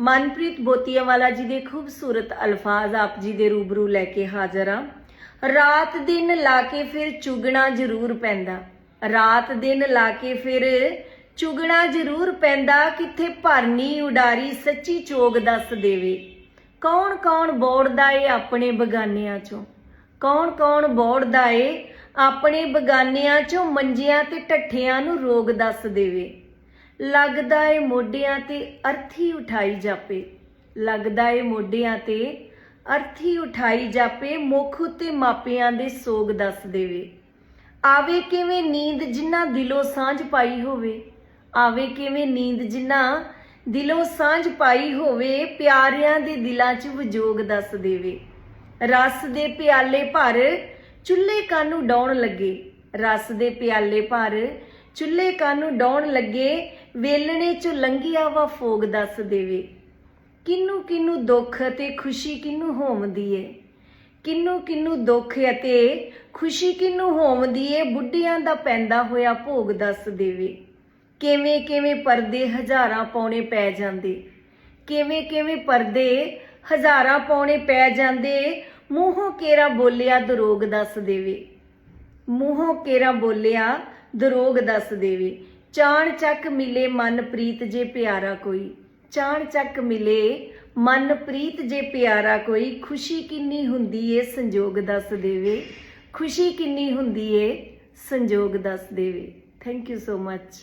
ਮਨਪ੍ਰੀਤ ਬੋਤੀਆਵਾਲਾ ਜੀ ਦੇ ਖੂਬਸੂਰਤ ਅਲਫਾਜ਼ ਆਪ ਜੀ ਦੇ ਰੂਬਰੂ ਲੈ ਕੇ ਹਾਜ਼ਰ ਹਾਂ। ਰਾਤ ਦਿਨ ਲਾ ਕੇ ਫਿਰ ਚੁਗਣਾ ਜ਼ਰੂਰ ਪੈਂਦਾ। ਰਾਤ ਦਿਨ ਲਾ ਕੇ ਫਿਰ ਚੁਗਣਾ ਜ਼ਰੂਰ ਪੈਂਦਾ, ਕਿੱਥੇ ਭਰਨੀ ਉਡਾਰੀ ਸੱਚੀ ਚੋਗ ਦੱਸ ਦੇਵੇ। ਕੌਣ ਕੌਣ ਬੋੜਦਾ ਏ ਆਪਣੇ ਬਗਾਨਿਆਂ ਚੋਂ? ਕੌਣ ਕੌਣ ਬੋੜਦਾ ਏ ਆਪਣੇ ਬਗਾਨਿਆਂ ਚੋਂ? ਮੰਜਿਆਂ ਤੇ ਟੱਠਿਆਂ ਨੂੰ ਰੋਗ ਦੱਸ ਦੇਵੇ। ਲੱਗਦਾ ਏ ਮੋਢਿਆਂ ਤੇ ਅਰਥੀ ਉਠਾਈ ਜਾਪੇ। ਲੱਗਦਾ ਏ ਮੋਢਿਆਂ ਤੇ ਅਰਥੀ ਉਠਾਈ ਜਾਪੇ, ਮੁਖ ਉਤੇ ਮਾਪਿਆਂ ਦੇ ਸੋਗ ਦੱਸ ਦੇਵੇ। ਆਵੇ ਕਿਵੇਂ ਨੀਂਦ ਜਿਨ੍ਹਾਂ ਦਿਲੋਂ ਸਾਂਝ ਪਾਈ ਹੋਵੇ, ਆਵੇ ਕਿਵੇਂ ਨੀਂਦ ਜਿਨ੍ਹਾਂ ਦਿਲੋਂ ਸਾਂਝ ਪਾਈ ਹੋਵੇ, ਪਿਆਰਿਆਂ ਦੇ ਦਿਲਾਂ 'ਚ ਵਿਜੋਗ ਦੱਸ ਦੇਵੇ। ਰਸ ਦੇ ਪਿਆਲੇ ਭਰ ਚੁੱਲ੍ਹੇ ਕਾਨੂੰ ਡਾਉਣ ਲੱਗੇ। ਰਸ ਦੇ ਪਿਆਲੇ ਭਰ ਚੁੱਲ੍ਹੇ ਕਾਨੂੰ ਡਾਉਣ ਲੱਗੇ ਵੇਲਣੇ 'ਚ ਲੰਘਿਆ ਵਾ ਫੋਗ ਦੱਸ ਦੇਵੇ। ਕਿੰਨੂੰ ਕਿੰਨੂੰ ਦੁੱਖ ਅਤੇ ਖੁਸ਼ੀ ਕਿੰਨੂੰ ਹੋਮਦੀ ਏ। ਕਿੰਨੂੰ ਕਿੰਨੂੰ ਦੁੱਖ ਅਤੇ ਖੁਸ਼ੀ ਕਿੰਨੂੰ ਹੋਮਦੀ ਏ, ਬੁੱਢਿਆਂ ਦਾ ਪੈਂਦਾ ਹੋਇਆ ਭੋਗ ਦੱਸ ਦੇਵੇ। ਕਿਵੇਂ ਕਿਵੇਂ ਪਰਦੇ ਹਜ਼ਾਰਾਂ ਪੌਣੇ ਪੈ ਜਾਂਦੇ। ਕਿਵੇਂ ਕਿਵੇਂ ਪਰਦੇ ਹਜ਼ਾਰਾਂ ਪੌਣੇ ਪੈ ਜਾਂਦੇ। ਮੂੰਹੋਂ ਕੇਰਾ ਬੋਲਿਆ ਦਰੋਗ ਦੱਸ ਦੇਵੇ। ਮੂੰਹੋਂ ਕੇਰਾ ਬੋਲਿਆ ਦਰੋਗ ਦੱਸ ਦੇਵੇ। ਚਾਣ ਚੱਕ ਮਿਲੇ ਮਨ ਪ੍ਰੀਤ ਜੇ ਪਿਆਰਾ ਕੋਈ। ਚਾਣ ਚੱਕ ਮਿਲੇ ਮਨ ਪ੍ਰੀਤ ਜੇ ਪਿਆਰਾ ਕੋਈ। ਖੁਸ਼ੀ ਕਿੰਨੀ ਹੁੰਦੀ ਏ, ਸੰਜੋਗ ਦੱਸ ਦੇਵੇ। ਖੁਸ਼ੀ ਕਿੰਨੀ ਹੁੰਦੀ ਏ, ਸੰਜੋਗ ਦੱਸ ਦੇਵੇ। Thank you so much